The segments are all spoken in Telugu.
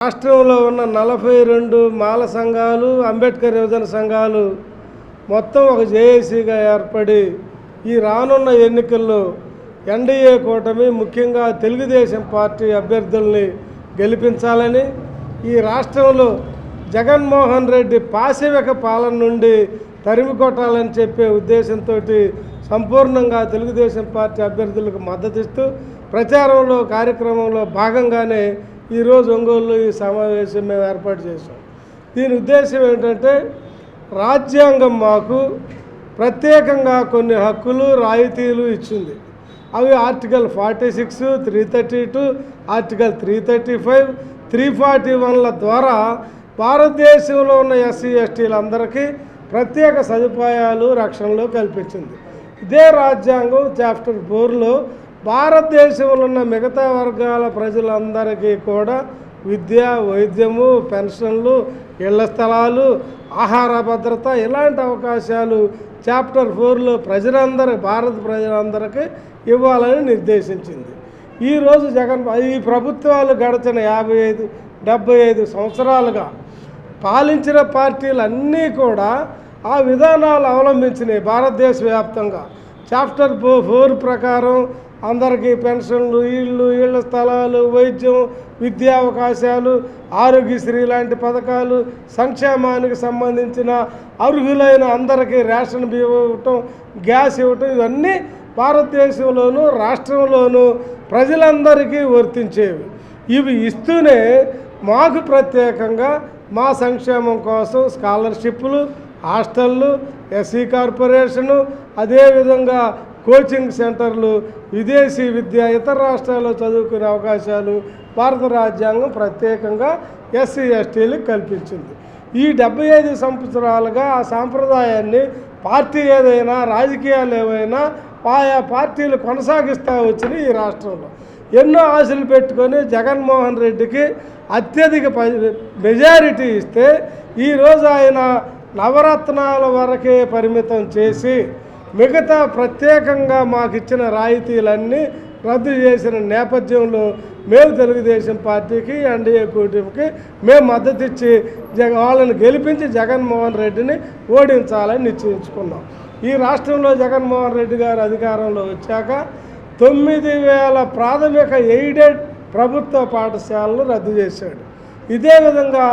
రాష్ట్రంలో ఉన్న నలభై రెండు మాల సంఘాలు అంబేద్కర్ యువజన సంఘాలు మొత్తం ఒక జేఏసీగా ఏర్పడి ఈ రానున్న ఎన్నికల్లో ఎన్డీఏ కూటమి ముఖ్యంగా తెలుగుదేశం పార్టీ అభ్యర్థుల్ని గెలిపించాలని ఈ రాష్ట్రంలో జగన్మోహన్ రెడ్డి పాశవిక పాలన నుండి తరిమి కొట్టాలని చెప్పే ఉద్దేశంతో సంపూర్ణంగా తెలుగుదేశం పార్టీ అభ్యర్థులకు మద్దతిస్తూ ప్రచారంలో కార్యక్రమంలో భాగంగానే ఈరోజు ఒంగోలులో ఈ సమావేశం మేము ఏర్పాటు చేసాం దీని ఉద్దేశం ఏంటంటే రాజ్యాంగం మాకు ప్రత్యేకంగా కొన్ని హక్కులు రాయితీలు ఇచ్చింది. అవి article forty six three thirty two article three thirty five three forty వన్ల ద్వారా భారతదేశంలో ఉన్న ఎస్సీ ఎస్టీలందరికీ ప్రత్యేక సదుపాయాలు రక్షణలు కల్పించింది. ఇదే రాజ్యాంగం చాప్టర్ ఫోర్లో భారతదేశంలో ఉన్న మిగతా వర్గాల ప్రజలందరికీ కూడా విద్య వైద్యము పెన్షన్లు ఇళ్ళ స్థలాలు ఆహార భద్రత ఇలాంటి అవకాశాలు చాప్టర్ ఫోర్లో ప్రజలందరి భారత ప్రజలందరికీ ఇవ్వాలని నిర్దేశించింది. ఈరోజు జగన్ ఈ ప్రభుత్వాలు గడిచిన యాభై ఐదు డెబ్బై ఐదు సంవత్సరాలుగా పాలించిన పార్టీలు అన్నీ కూడా ఆ విధానాలు అవలంబించినాయి భారతదేశ వ్యాప్తంగా. చాప్టర్ ఫోర్ ప్రకారం అందరికీ పెన్షన్లు ఇళ్ళు ఇళ్ళ స్థలాలు వైద్యం విద్యా అవకాశాలు ఆరోగ్యశ్రీ లాంటి పథకాలు సంక్షేమానికి సంబంధించిన అర్హులైన అందరికీ రేషన్ బియ్యం ఇవ్వటం గ్యాస్ ఇవ్వటం ఇవన్నీ భారతదేశంలోనూ రాష్ట్రంలోనూ ప్రజలందరికీ వర్తించేవి. ఇవి ఇస్తూనే మాకు ప్రత్యేకంగా మా సంక్షేమం కోసం స్కాలర్షిప్లు హాస్టళ్ళు ఎస్సీ కార్పొరేషను అదేవిధంగా కోచింగ్ సెంటర్లు విదేశీ విద్య ఇతర రాష్ట్రాల్లో చదువుకునే అవకాశాలు భారత రాజ్యాంగం ప్రత్యేకంగా ఎస్సీ ఎస్టీలకు కల్పించింది. ఈ డెబ్బై ఐదు సంవత్సరాలుగా ఆ సాంప్రదాయాన్ని పార్టీ ఏదైనా రాజకీయాలు ఏవైనా ఆయా పార్టీలు కొనసాగిస్తూ వచ్చినాయి ఈ రాష్ట్రంలో. ఎన్నో ఆశలు పెట్టుకొని జగన్మోహన్ రెడ్డికి అత్యధిక ప- మెజారిటీ ఇస్తే ఈరోజు ఆయన నవరత్నాల వరకే పరిమితం చేసి మిగతా ప్రత్యేకంగా మాకు ఇచ్చిన రాయితీలన్నీ రద్దు చేసిన నేపథ్యంలో మేము తెలుగుదేశం పార్టీకి ఎన్డీఏ కూటమికి మేము మద్దతు ఇచ్చి జగ వాళ్ళని గెలిపించి జగన్మోహన్ రెడ్డిని ఓడించాలని నిశ్చయించుకున్నాం. ఈ రాష్ట్రంలో జగన్మోహన్ రెడ్డి గారు అధికారంలో వచ్చాక తొమ్మిది వేల ప్రాథమిక ఎయిడెడ్ ప్రభుత్వ పాఠశాలను రద్దు చేశాడు. ఇదే విధంగా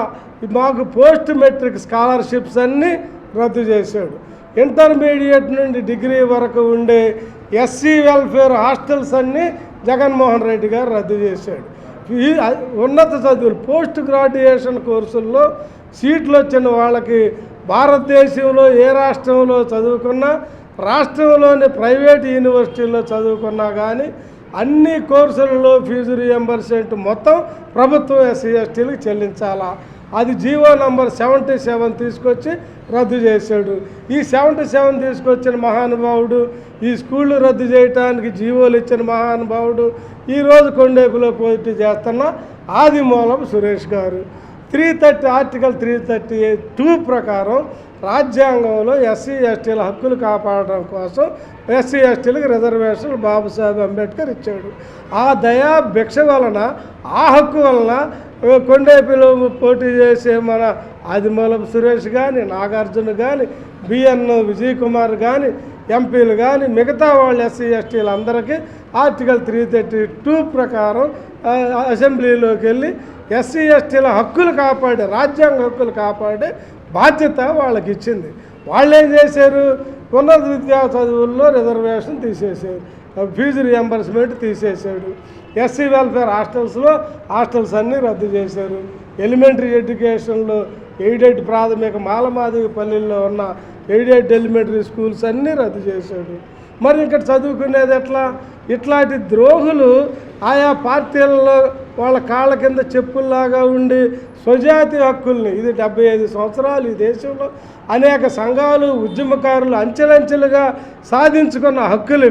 మాకు పోస్ట్ మెట్రిక్ స్కాలర్షిప్స్ అన్నీ రద్దు చేశాడు. ఇంటర్మీడియట్ నుండి డిగ్రీ వరకు ఉండే ఎస్సీ వెల్ఫేర్ హాస్టల్స్ అన్నీ జగన్మోహన్ రెడ్డి గారు రద్దు చేశాడు. ఈ ఉన్నత చదువులు పోస్ట్ గ్రాడ్యుయేషన్ కోర్సుల్లో సీట్లు వచ్చిన వాళ్ళకి భారతదేశంలో ఏ రాష్ట్రంలో చదువుకున్నా రాష్ట్రంలోని ప్రైవేట్ యూనివర్సిటీల్లో చదువుకున్నా కానీ అన్ని కోర్సులలో ఫీజు రియంబర్స్మెంట్ మొత్తం ప్రభుత్వం ఎస్సీ ఎస్టీలకు చెల్లించాలా? అది జీవో నంబర్ సెవెంటీ సెవెన్ తీసుకొచ్చి రద్దు చేశాడు. ఈ సెవెంటీ సెవెన్ తీసుకొచ్చిన మహానుభావుడు ఈ స్కూళ్ళు రద్దు చేయటానికి జీవోలు ఇచ్చిన మహానుభావుడు ఈరోజు కొండేపులో పోటీ చేస్తున్న Adimulam Suresh garu. Three thirty article three thirty two ప్రకారం రాజ్యాంగంలో ఎస్సీ ఎస్టీల హక్కులు కాపాడడం కోసం ఎస్సీ ఎస్టీలకు రిజర్వేషన్ బాబుసాహెబ్ అంబేద్కర్ ఇచ్చాడు. ఆ దయా భిక్ష వలన ఆ హక్కు వలన కొండేపిలో పోటీ చేసే మన ఆదిమూలం సురేష్ కానీ నాగార్జున కానీ బిఎన్ విజయ్ కుమార్ కానీ ఎంపీలు కానీ మిగతా వాళ్ళు ఎస్సీ ఎస్టీలు అందరికీ ఆర్టికల్ త్రీ థర్టీ టూ ప్రకారం అసెంబ్లీలోకి వెళ్ళి ఎస్సీ ఎస్టీల హక్కులు కాపాడే రాజ్యాంగ హక్కులు కాపాడే బాధ్యత వాళ్ళకి ఇచ్చింది వాళ్ళు ఏం చేశారు? ఉన్నత విద్యా చదువుల్లో రిజర్వేషన్ తీసేశారు. ఫీజు రియంబర్స్మెంట్ తీసేశాడు. ఎస్సీ వెల్ఫేర్ హాస్టల్స్లో హాస్టల్స్ అన్నీ రద్దు చేశారు. ఎలిమెంటరీ ఎడ్యుకేషన్లో ఎయిడెడ్ ప్రాథమిక మాలమాదిక పల్లెల్లో ఉన్న ఎయిడెడ్ ఎలిమెంటరీ స్కూల్స్ అన్నీ రద్దు చేశాడు. మరి ఇక్కడ చదువుకునేది ఎట్లా? ఇట్లాంటి ద్రోహులు ఆయా పార్టీలలో వాళ్ళ కాళ్ళ కింద చెప్పుల్లాగా ఉండి స్వజాతి హక్కుల్ని ఇది డెబ్బై ఐదు సంవత్సరాలు ఈ దేశంలో అనేక సంఘాలు ఉద్యమకారులు అంచెలంచెలుగా సాధించుకున్న హక్కులు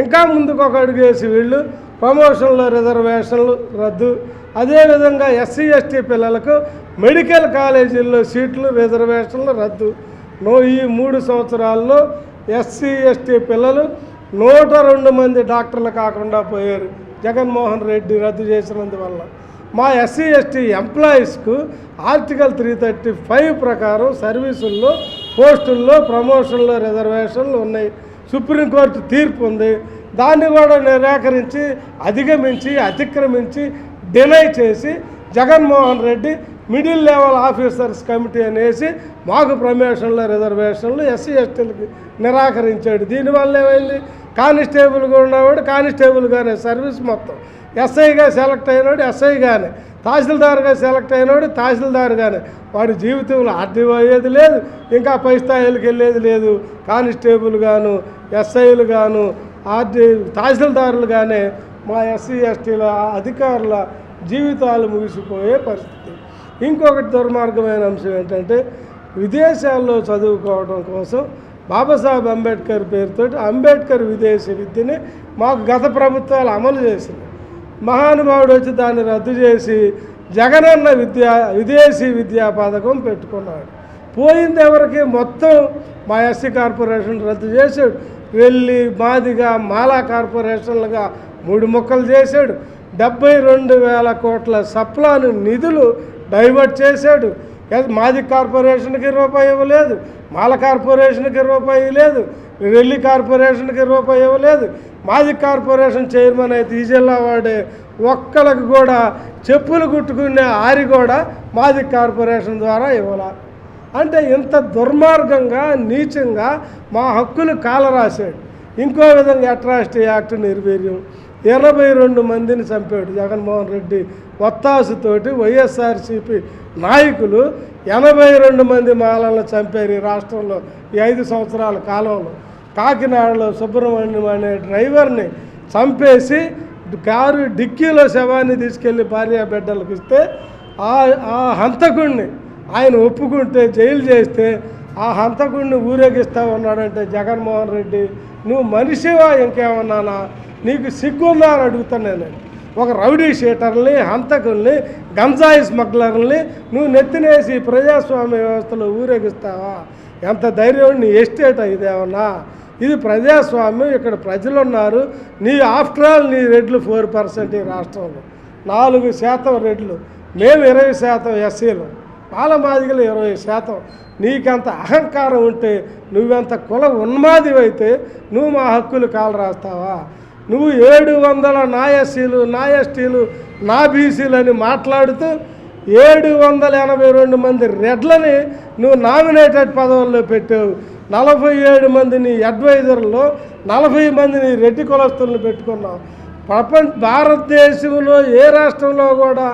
ఇంకా ముందుకు ఒక అడుగు వేసి వీళ్ళు ప్రమోషన్లు రిజర్వేషన్లు రద్దు. అదేవిధంగా ఎస్సీ ఎస్టీ పిల్లలకు మెడికల్ కాలేజీల్లో సీట్లు రిజర్వేషన్లు రద్దు. ఈ మూడు సంవత్సరాల్లో ఎస్సీ ఎస్టీ పిల్లలు నూట రెండు మంది డాక్టర్లు కాకుండా పోయారు. జగన్మోహన్ రెడ్డి రద్దు చేసినందువల్ల. మా ఎస్సీ ఎస్టీ ఎంప్లాయీస్కు ఆర్టికల్ త్రీ థర్టీ ఫైవ్ ప్రకారం సర్వీసుల్లో పోస్టుల్లో ప్రమోషన్లో రిజర్వేషన్లు ఉన్నాయి. సుప్రీంకోర్టు తీర్పు ఉంది. దాన్ని కూడా నిరాకరించి అధిగమించి అతిక్రమించి డినై చేసి Jaganmohan Reddy middle level officers committee అనేసి మాకు ప్రమోషన్లు రిజర్వేషన్లు ఎస్సీ ఎస్టీలకి నిరాకరించాడు. దీనివల్ల ఏమైంది? కానిస్టేబుల్గా ఉన్నవాడు కానిస్టేబుల్గానే సర్వీస్ మొత్తం. ఎస్ఐగా సెలెక్ట్ అయినాడు ఎస్ఐగానే. తహసీల్దార్గా సెలెక్ట్ అయినాడు తహసీల్దార్గానే. వాడి జీవితంలో ఆర్టీఓ అయ్యేది లేదు ఇంకా పై స్థాయిలకు వెళ్ళేది లేదు. కానిస్టేబుల్ గాను ఎస్ఐలు గాను ఆర్టీ తహసీల్దారులుగానే మా ఎస్సీ ఎస్టీల అధికారుల జీవితాలు ముగిసిపోయే పరిస్థితి. ఇంకొకటి దుర్మార్గమైన అంశం ఏంటంటే విదేశాల్లో చదువుకోవడం కోసం బాబాసాహెబ్ అంబేద్కర్ పేరుతో అంబేద్కర్ విదేశీ విద్యని మాకు గత ప్రభుత్వాలు అమలు చేసింది. మహానుభావుడు వచ్చి దాన్ని రద్దు చేసి జగనన్న విద్యా విదేశీ విద్యా పథకం పెట్టుకున్నాడు. పోయింది ఎవరికి? మొత్తం మా ఎస్సీ కార్పొరేషన్ రద్దు చేశాడు. వెళ్ళి మాదిగా మాలా కార్పొరేషన్లుగా మూడు ముక్కలు చేశాడు. డెబ్బై రెండు వేల కోట్ల సప్లాను నిధులు డైవర్ట్ చేశాడు. మాది కార్పొరేషన్కి రూపాయి ఇవ్వలేదు మాల కార్పొరేషన్కి రూపాయి లేదు రెల్లి కార్పొరేషన్కి రూపాయి ఇవ్వలేదు. మాది కార్పొరేషన్ చైర్మన్ అయితే ఈ జిల్లా వాడే ఒక్కలకు కూడా చెప్పులు కుట్టుకునే ఆరి కూడా మాది కార్పొరేషన్ ద్వారా ఇవ్వాల. అంటే ఇంత దుర్మార్గంగా నీచంగా మా హక్కులు కాలరాశాడు. ఇంకో విధంగా అట్రాసిటీ యాక్ట్ నిర్వీర్యం. ఎనభై రెండు మందిని చంపాడు జగన్మోహన్ రెడ్డి. ఒత్తాసుతోటి వైఎస్ఆర్సీపీ నాయకులు ఎనభై రెండు మంది మాలలను చంపారు ఈ రాష్ట్రంలో ఈ ఐదు సంవత్సరాల కాలంలో. కాకినాడలో సుబ్రహ్మణ్యం అనే డ్రైవర్ని చంపేసి కారు డిక్కీలో శవాన్ని తీసుకెళ్ళి భార్య బిడ్డలకు ఇస్తే ఆ ఆ హంతకుణ్ణి ఆయన ఒప్పుకుంటే జైలు చేస్తే ఆ హంతకుడిని ఊరేగిస్తా ఉన్నాడంటే జగన్మోహన్ రెడ్డి. నువ్వు మనిషివా ఇంకేమన్నానా? నీకు సిగ్గుందా అని అడుగుతున్నాను నేను. ఒక రౌడీ షీటర్ని హంతకుల్ని గంజాయి స్మగ్లర్ని నువ్వు నెత్తినేసి ప్రజాస్వామ్య వ్యవస్థలో ఊరేగిస్తావా? ఎంత ధైర్యం నీ ఎస్టేట్ ఇదేమన్నా ఇది ప్రజాస్వామ్యం ఇక్కడ ప్రజలు ఉన్నారు నీ ఆఫ్టర్ ఆల్ నీ రెడ్లు ఫోర్ పర్సెంట్ ఈ రాష్ట్రంలో. నాలుగు శాతం రెడ్లు. మేము ఇరవై శాతం ఎస్సీలు. పాలమాదిగలు ఇరవై శాతం. నీకంత అహంకారం ఉంటే నువ్వెంత కుల ఉన్మాదివైతే నువ్వు మా హక్కులు కాలు రాస్తావా నువ్వు ఏడు వందల నా ఎస్సీలు నా ఎస్టీలు నా బీసీలు అని మాట్లాడుతూ ఏడు వందల ఎనభై రెండు మంది రెడ్లని నువ్వు నామినేటెడ్ పదవుల్లో పెట్టావు. నలభై ఏడు మందిని అడ్వైజర్లో నలభై మందిని రెడ్డి కులస్తులను పెట్టుకున్నావు. ప్రపంచ భారతదేశంలో ఏ రాష్ట్రంలో కూడా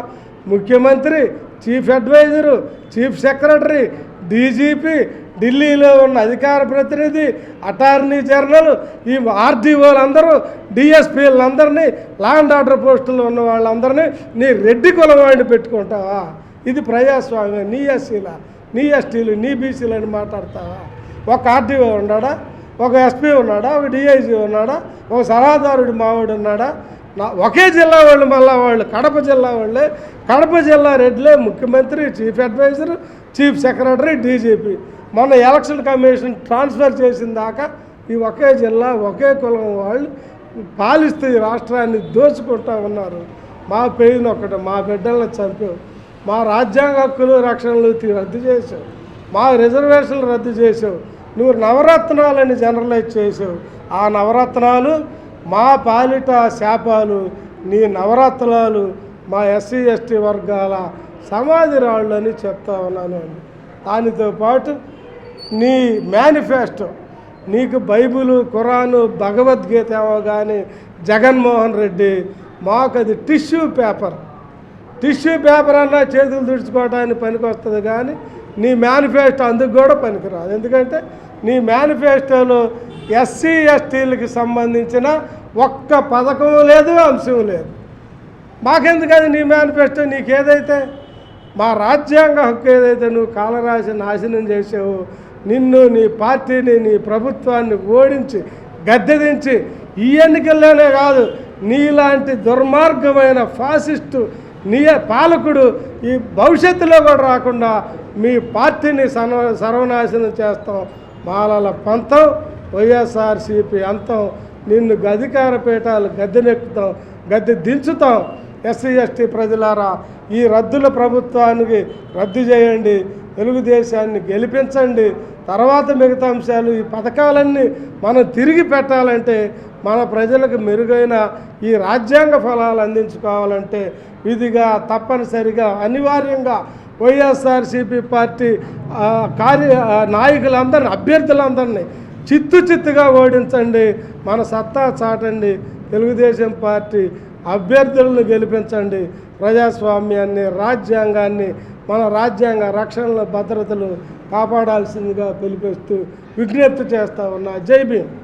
ముఖ్యమంత్రి chief advisor chief secretary DGP ఢిల్లీలో ఉన్న అధికార ప్రతినిధి అటార్నీ జనరల్ ఈ ఆర్డీఓలందరూ డిఎస్పీలందరినీ ల్యాండ్ ఆర్డర్ పోస్టుల్లో ఉన్న వాళ్ళందరినీ నీ రెడ్డి కులం వాడిని పెట్టుకుంటావా? ఇది ప్రజాస్వామ్యం నీ ఎస్సీల నీ ఎస్టీలు నీ బీసీలు అని మాట్లాడతావా? ఒక ఆర్డీఓ ఉన్నాడా? ఒక ఎస్పీ ఉన్నాడా? ఒక డిఐజీ ఉన్నాడా? ఒక సలహాదారుడు మావాడు ఉన్నాడా? నా ఒకే జిల్లా వాళ్ళు మళ్ళా వాళ్ళు కడప జిల్లా వాళ్ళే. కడప జిల్లా రెడ్లే ముఖ్యమంత్రి chief adviser chief secretary DGP. మొన్న ఎలక్షన్ కమిషన్ ట్రాన్స్ఫర్ చేసిన దాకా ఈ ఒకే జిల్లా ఒకే కులం వాళ్ళు పాలిస్తే ఈ రాష్ట్రాన్ని దోచుకుంటా ఉన్నారు. మా పెయిన్ ఒకటి మా బిడ్డలను చంపావు మా రాజ్యాంగ హక్కులు రక్షణలు రద్దు చేసావు మా రిజర్వేషన్లు రద్దు చేసావు నువ్వు నవరత్నాలని జనరలైజ్ చేసావు ఆ నవరత్నాలు మా పాలిట శాపాలు నీ నవరత్నాలు మా ఎస్సీ ఎస్టీ వర్గాల సమాధి రాళ్ళు అని చెప్తా ఉన్నాను. దానితో పాటు నీ మేనిఫెస్టో. నీకు బైబిలు ఖురాను భగవద్గీత ఏమో కానీ జగన్మోహన్ రెడ్డి మాకు అది టిష్యూ పేపర్. టిష్యూ పేపర్ అన్నా చేతులు తుడుచుకోవడానికి పనికి వస్తుంది కానీ నీ మేనిఫెస్టో అందుకు కూడా పనికిరాదు. ఎందుకంటే నీ మేనిఫెస్టోలో ఎస్సీ ఎస్టీలకు సంబంధించిన ఒక్క పథకం లేదు అంశం లేదు. మాకెందుకది నీ మేనిఫెస్టో? నీకేదైతే మా రాజ్యాంగ హక్కు ఏదైతే నువ్వు కాలరాసి నాశనం చేసావు నిన్ను నీ పార్టీని నీ ప్రభుత్వాన్ని ఓడించి గద్దెదించి ఈ ఎన్నికల్లోనే కాదు నీలాంటి దుర్మార్గమైన ఫాసిస్టు నీ పాలకుడు ఈ భవిష్యత్తులో కూడా రాకుండా మీ పార్టీని సర్వ సర్వనాశనం చేస్తాం. మాలల పంతం వైఎస్ఆర్సీపీ అంతం. నిన్ను అధికార పీఠాలు గద్దెనెక్కుతాం గద్దె దించుతాం. ఎస్సీ ఎస్టీ ప్రజలారా ఈ రద్దుల ప్రభుత్వానికి రద్దు చేయండి తెలుగుదేశాన్ని గెలిపించండి. తర్వాత మిగతా అంశాలు ఈ పథకాలన్నీ మనం తిరిగి పెట్టాలంటే మన ప్రజలకు మెరుగైన ఈ రాజ్యాంగ ఫలాలు అందించుకోవాలంటే విధిగా తప్పనిసరిగా అనివార్యంగా వైఎస్ఆర్సీపీ పార్టీ కార్య నాయకులందరినీ అభ్యర్థులందరినీ చిత్తు చిత్తుగా ఓడించండి. మన సత్తా చాటండి. తెలుగుదేశం పార్టీ అభ్యర్థులను గెలిపించండి. ప్రజాస్వామ్యాన్ని రాజ్యాంగాన్ని మన రాజ్యాంగ రక్షణల భద్రతలు కాపాడాల్సిందిగా పిలిపిస్తూ విజ్ఞప్తి చేస్తా ఉన్నా. జై భీమ్.